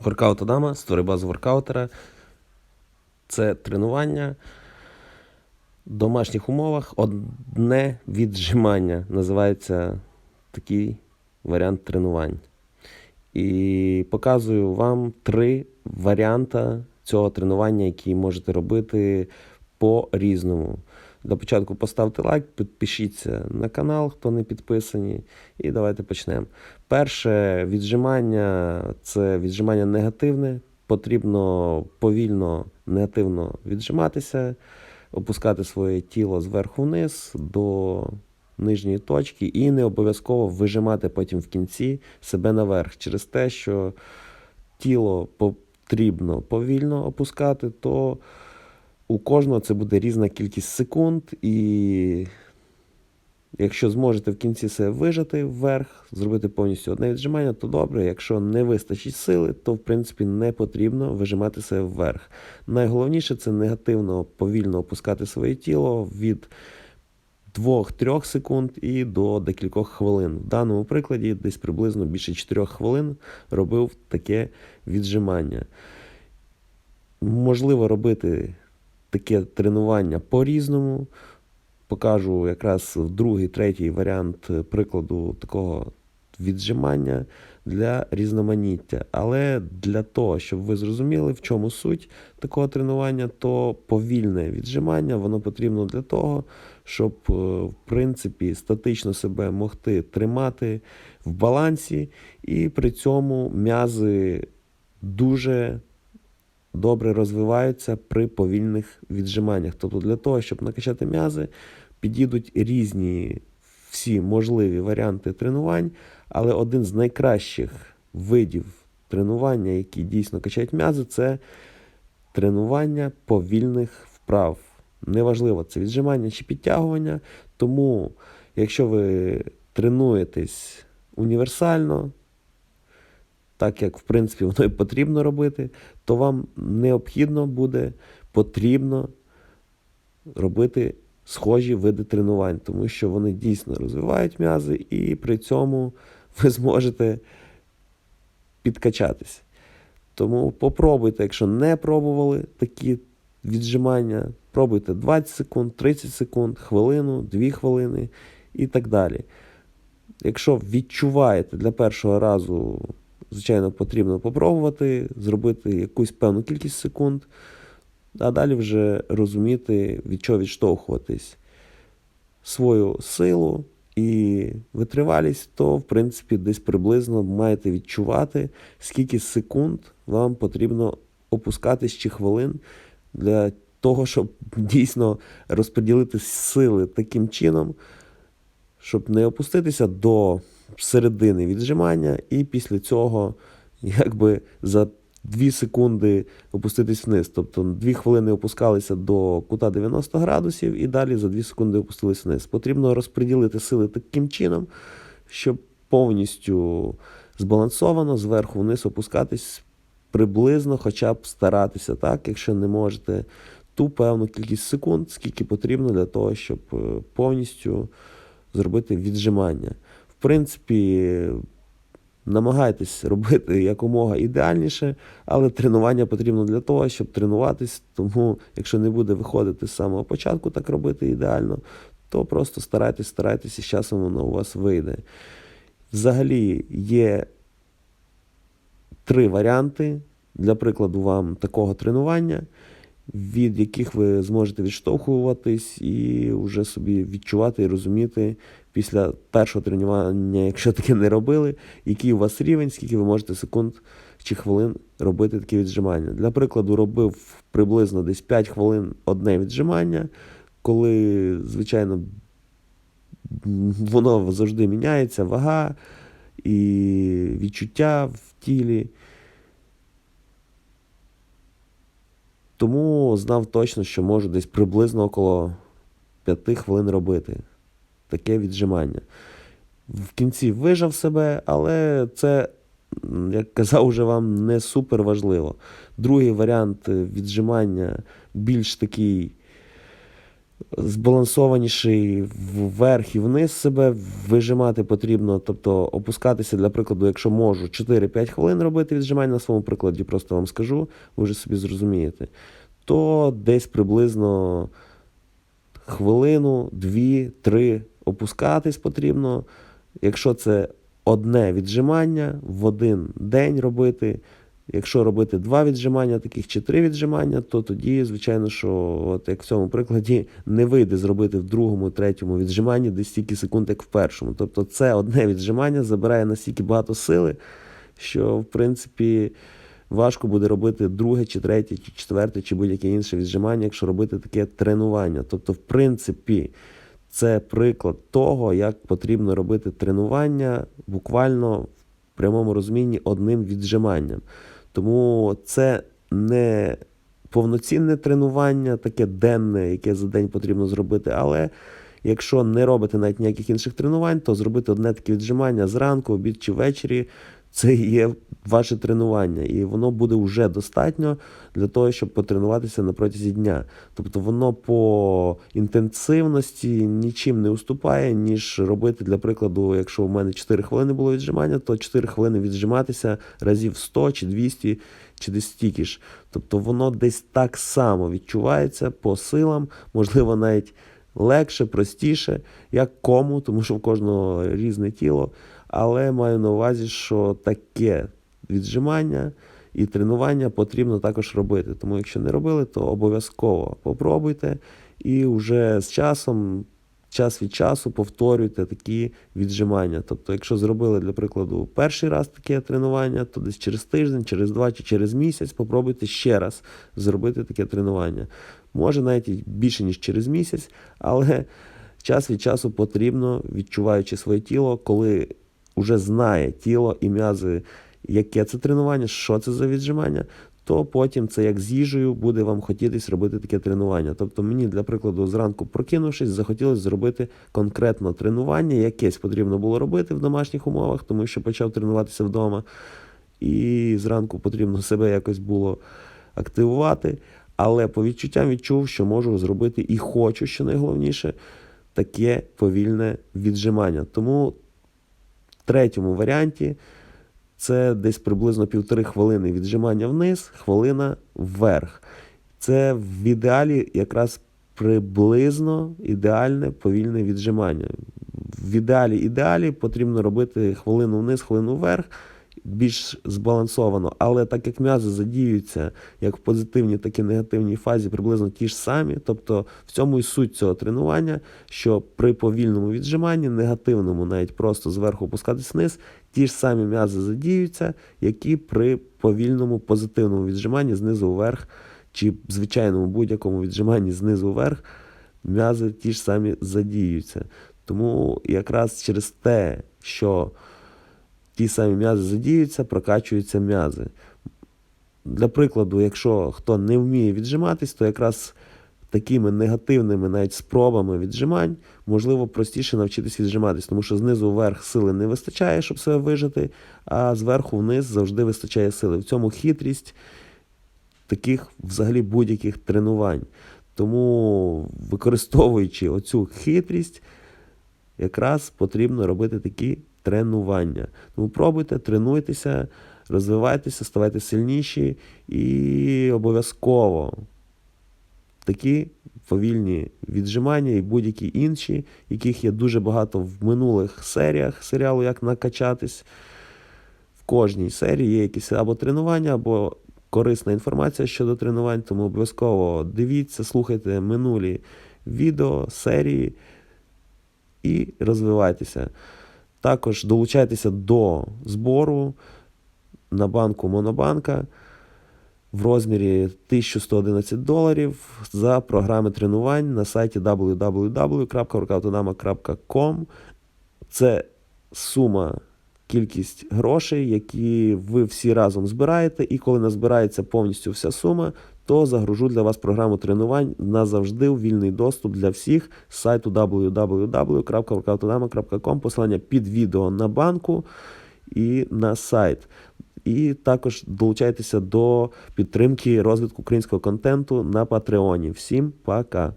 Воркаут Адама, створи базу воркаутера. Це тренування в домашніх умовах. Одне віджимання. Називається такий варіант тренувань. І показую вам три варіанти цього тренування, які можете робити по-різному. Для початку поставте лайк, підпишіться на канал, хто не підписані, і давайте почнемо. Перше віджимання це віджимання негативне. Потрібно повільно негативно віджиматися, опускати своє тіло зверху вниз до нижньої точки, і не обов'язково вижимати потім в кінці себе наверх. Через те, що тіло потрібно повільно опускати, то у кожного це буде різна кількість секунд, і якщо зможете в кінці себе вижати вверх, зробити повністю одне віджимання, то добре. Якщо не вистачить сили, то в принципі не потрібно вижимати себе вверх. Найголовніше це негативно повільно опускати своє тіло від 2-3 секунд і до декількох хвилин. В даному прикладі десь приблизно більше 4 хвилин робив таке віджимання. Можливо робити таке тренування по-різному. Покажу якраз другий, третій варіант прикладу такого віджимання для різноманіття. Але для того, щоб ви зрозуміли, в чому суть такого тренування, то повільне віджимання воно потрібно для того, щоб е, в принципі статично себе могти тримати в балансі, і при цьому м'язи дуже добре розвиваються при повільних віджиманнях. Тобто для того, щоб накачати м'язи, підійдуть різні всі можливі варіанти тренувань, але один з найкращих видів тренування, які дійсно качають м'язи, це тренування повільних вправ. Неважливо, це віджимання чи підтягування. Тому, якщо ви тренуєтесь універсально, так як в принципі воно і потрібно робити, то вам необхідно буде потрібно робити схожі види тренувань, тому що вони дійсно розвивають м'язи, і при цьому ви зможете підкачатись. Тому попробуйте, якщо не пробували такі віджимання, пробуйте 20 секунд, 30 секунд, хвилину, 2 хвилини і так далі. Якщо відчуваєте для першого разу, звичайно, потрібно попробувати, зробити якусь певну кількість секунд, а далі вже розуміти, від чого відштовхуватись. Свою силу і витривалість, то, в принципі, десь приблизно маєте відчувати, скільки секунд вам потрібно опускатись чи хвилин для того, щоб дійсно розподілити сили таким чином, щоб не опуститися до середини віджимання, і після цього, якби за 2 секунди опуститись вниз. Тобто 2 хвилини опускалися до кута 90 градусів, і далі за 2 секунди опустились вниз. Потрібно розподілити сили таким чином, щоб повністю збалансовано зверху вниз опускатись приблизно, хоча б старатися так, якщо не можете, ту певну кількість секунд, скільки потрібно для того, щоб е, повністю зробити віджимання. Принципі, намагайтесь робити якомога ідеальніше, але тренування потрібно для того, щоб тренуватись. Тому, якщо не буде виходити з самого початку так робити ідеально, то просто старайтесь, старайтесь, і з часом воно у вас вийде. Взагалі є три варіанти для прикладу вам такого тренування, від яких ви зможете відштовхуватись і вже собі відчувати і розуміти після першого тренування, якщо таке не робили, який у вас рівень, скільки ви можете секунд чи хвилин робити такі віджимання. Для прикладу, робив приблизно десь 5 хвилин одне віджимання, коли, звичайно, воно завжди міняється, вага і відчуття в тілі. Тому знав точно, що можу десь приблизно около 5 хвилин робити таке віджимання. В кінці вижав себе, але це, як казав уже вам, не супер важливо. Другий варіант віджимання більш такий збалансованіший вверх і вниз себе вижимати потрібно, тобто опускатися, для прикладу, якщо можу 4-5 хвилин робити віджимання на своєму прикладі, просто вам скажу, ви вже собі зрозумієте, то десь приблизно хвилину, дві, три опускатись потрібно. Якщо це одне віджимання в один день робити. Якщо робити два віджимання, таких чи три віджимання, то тоді, звичайно, що, от як в цьому прикладі, не вийде зробити в другому, третьому віджиманні десь стільки секунд, як в першому. Тобто це одне віджимання забирає настільки багато сили, що в принципі важко буде робити друге, чи третє, чи четверте, чи будь-яке інше віджимання, якщо робити таке тренування. Тобто, в принципі, це приклад того, як потрібно робити тренування буквально в прямому розумінні одним віджиманням. Тому це не повноцінне тренування, таке денне, яке за день потрібно зробити. Але якщо не робити навіть ніяких інших тренувань, то зробити одне таке віджимання зранку, обід чи ввечері. Це є ваше тренування, і воно буде вже достатньо для того, щоб потренуватися на протязі дня. Тобто воно по інтенсивності нічим не уступає, ніж робити, для прикладу, якщо у мене 4 хвилини було віджимання, то 4 хвилини віджиматися разів 100 чи 200 чи десь стільки ж. Тобто воно десь так само відчувається по силам, можливо, навіть легше, простіше, як кому, тому що в кожного різне тіло. Але маю на увазі, що таке віджимання і тренування потрібно також робити. Тому, якщо не робили, то обов'язково попробуйте і вже з часом. Час від часу повторюйте такі віджимання. Тобто, якщо зробили, для прикладу, перший раз таке тренування, то десь через тиждень, через два чи через місяць попробуйте ще раз зробити таке тренування. Може навіть більше, ніж через місяць, але час від часу потрібно, відчуваючи своє тіло, коли вже знає тіло і м'язи, яке це тренування, що це за віджимання, то потім це як з їжею буде вам хотітись робити таке тренування. Тобто мені, для прикладу, зранку прокинувшись, захотілося зробити конкретно тренування, якесь потрібно було робити в домашніх умовах, тому що почав тренуватися вдома. І зранку потрібно себе якось було активувати. Але по відчуттям відчув, що можу зробити і хочу, що найголовніше, таке повільне віджимання. Тому третьому варіанті це десь приблизно півтори хвилини віджимання вниз, хвилина вверх. Це в ідеалі якраз приблизно ідеальне повільне віджимання. В ідеалі ідеалі потрібно робити хвилину вниз, хвилину вверх більш збалансовано, але так як м'язи задіюються як в позитивній, так і негативній фазі, приблизно ті ж самі. Тобто в цьому і суть цього тренування, що при повільному віджиманні, негативному, навіть просто зверху опускатись вниз, ті ж самі м'язи задіюються, які при повільному позитивному віджиманні знизу вверх, чи звичайному будь-якому віджиманні знизу вверх, м'язи ті ж самі задіюються. Тому якраз через те, що ті самі м'язи задіються, прокачуються м'язи. Для прикладу, якщо хто не вміє віджиматись, то якраз такими негативними навіть спробами віджимань можливо простіше навчитися віджиматись, тому що знизу вверх сили не вистачає, щоб себе вижити, а зверху вниз завжди вистачає сили. В цьому хитрість таких взагалі будь-яких тренувань. Тому, використовуючи оцю хитрість, якраз потрібно робити такі тренування. Тому пробуйте, тренуйтеся, розвивайтеся, ставайте сильніші і обов'язково такі повільні віджимання і будь-які інші, яких є дуже багато в минулих серіях серіалу Як накачатись. В кожній серії є якісь або тренування, або корисна інформація щодо тренувань, тому обов'язково дивіться, слухайте минулі відео, серії і розвивайтеся. Також долучайтеся до збору на банку Монобанка в розмірі 1111 доларів за програми тренувань на сайті www.workoutodama.com. Це сума, кількість грошей, які ви всі разом збираєте, і коли назбирається повністю вся сума, то загружу для вас програму тренувань назавжди у вільний доступ для всіх з сайту www.workoutodama.com, посилання під відео на банку і на сайт. І також долучайтеся до підтримки розвитку українського контенту на Патреоні. Всім пока!